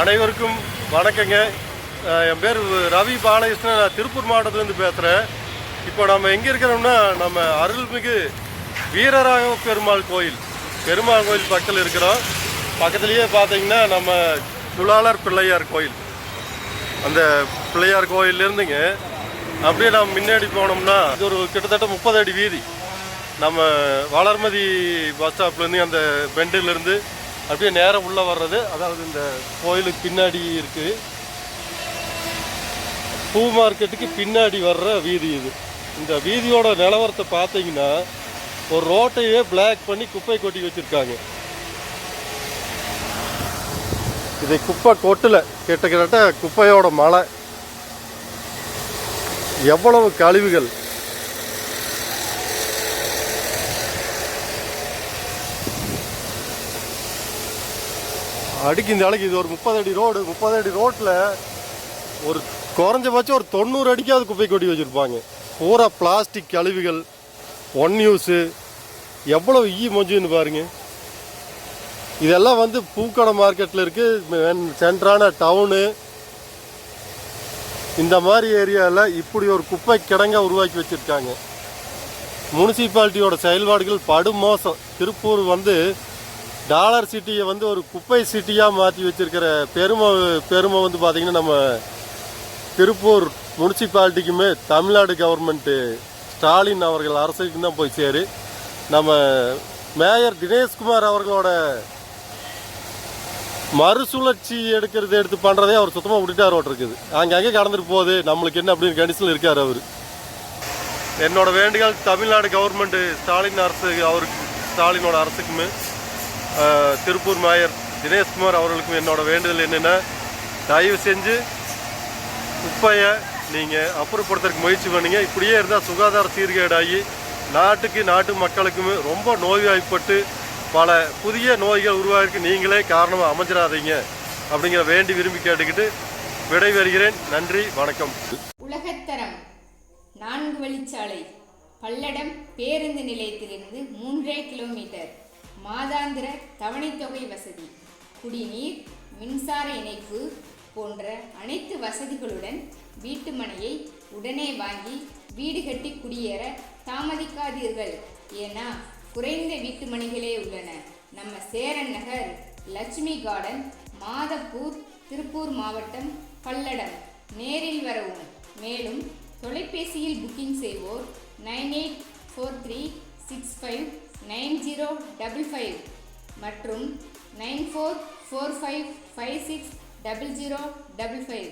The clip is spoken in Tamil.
அனைவருக்கும் வணக்கங்க. என் பேர் ரவி பாலகிருஷ்ணன். நான் திருப்பூர் மாவட்டத்துலேருந்து பேசுகிறேன் இப்போ நம்ம எங்கே இருக்கிறோம்னா நம்ம அருள்மிகு வீரராக பெருமாள் கோயில். பெருமாள் கோயில் பக்கத்தில் இருக்கிறோம். பக்கத்துலேயே பார்த்தீங்கன்னா நம்ம துளாளர் பிள்ளையார் கோயில். அந்த பிள்ளையார் கோயிலேருந்துங்க அப்படியே நம்ம முன்னாடி போனோம்னா இது ஒரு கிட்டத்தட்ட முப்பது அடி வீதி. நம்ம வளர்மதி பஸ் ஸ்டாப்லேருந்து அந்த பெண்டிலேருந்து அப்படியே நேரம் உள்ளே வர்றது. அதாவது இந்த கோயிலுக்கு பின்னாடி இருக்குது பூ மார்க்கெட்டுக்கு பின்னாடி வர்ற வீதி இது. இந்த வீதியோட நிலவரத்தை பார்த்தீங்கன்னா ஒரு ரோட்டையே பிளாக் பண்ணி குப்பை கொட்டி வச்சுருக்காங்க. இது குப்பை கொட்டல. கிட்டத்தட்ட குப்பையோட மலை. எவ்வளவு கழிவுகள். அடிக்கு இந்த அழகு இது ஒரு முப்பது அடி ரோடு முப்பது அடி ரோட்டில் ஒரு குறைஞ்சபட்சம் ஒரு தொண்ணூறு அடிக்காவது குப்பை கொட்டி வச்சுருப்பாங்க. பூரா பிளாஸ்டிக் கழிவுகள் ஒன் யூஸு எவ்வளோ ஈ மொஞ்சுன்னு பாருங்க. இதெல்லாம் வந்து பூக்கடை மார்க்கெட்டில் இருக்குது சென்ட்ரான டவுனு இந்த மாதிரி ஏரியாவில் இப்படி ஒரு குப்பை கிடங்க உருவாக்கி வச்சுருக்காங்க. முனிசிபாலிட்டியோட செயல்பாடுகள் படுமோசம். திருப்பூர் வந்து டாலர் சிட்டியை வந்து ஒரு குப்பை சிட்டியாக மாற்றி வச்சிருக்கிற பெருமை பெருமை வந்து பார்த்திங்கன்னா நம்ம திருப்பூர் முனிசிபாலிட்டிக்குமே தமிழ்நாடு கவர்மெண்ட்டு ஸ்டாலின் அவர்கள் அரசுக்கு தான் போய் சேரு. நம்ம மேயர் தினேஷ்குமார் அவர்களோட மறுசுழற்சி எடுக்கிறது எடுத்து பண்ணுறதே அவர் சுத்தமாக விட்டுட்டார் இருக்குது. அங்கங்கே கடந்துட்டு போகுது. நம்மளுக்கு என்ன அப்படின்னு கண்டிஷனில் இருக்கார் அவர். என்னோட வேண்டுகோள் தமிழ்நாடு கவர்மெண்ட்டு ஸ்டாலின் அரசு அவருக்கு ஸ்டாலினோட அரசுக்குமே திருப்பூர் மாயர் தினேஷ்குமார் அவர்களுக்கும் என்னோட வேண்டுதல் என்னென்னா தயவு செஞ்சு குப்பையை நீங்கள் அப்புறப்படுத்துறதுக்கு முயற்சி பண்ணீங்க. இப்படியே இருந்தால் சுகாதார சீர்கேடாகி நாட்டுக்கு நாட்டு மக்களுக்குமே ரொம்ப நோய்வாய்ப்பட்டு பல புதிய நோய்கள் உருவாகிறதுக்கு நீங்களே காரணமாக அமைஞ்சிடாதீங்க அப்படிங்கிற வேண்டி விரும்பி கேட்டுக்கிட்டு விடைபெறுகிறேன். நன்றி வணக்கம். உலகத்தரம் நான்கு வழிச்சாலை. பல்லடம் பேருந்து நிலையத்திலிருந்து மூன்றே கிலோமீட்டர். மாதாந்திர தவணைத்தொகை வசதி குடிநீர் மின்சார இணைப்பு போன்ற அனைத்து வசதிகளுடன் வீட்டு மனையை உடனே வாங்கி வீடு கட்டி குடியேற தாமதிக்காதீர்கள். ஏன்னா குறைந்த வீட்டு மனைகளே உள்ளன. நம்ம சேரன் நகர் லட்சுமி கார்டன் மாதப்பூர் திருப்பூர் மாவட்டம் பல்லடம். நேரில் வரவும். மேலும் தொலைபேசியில் புக்கிங் செய்வோர் nine eight four three six five nine zero double five மற்றும் nine four four five five six double zero double five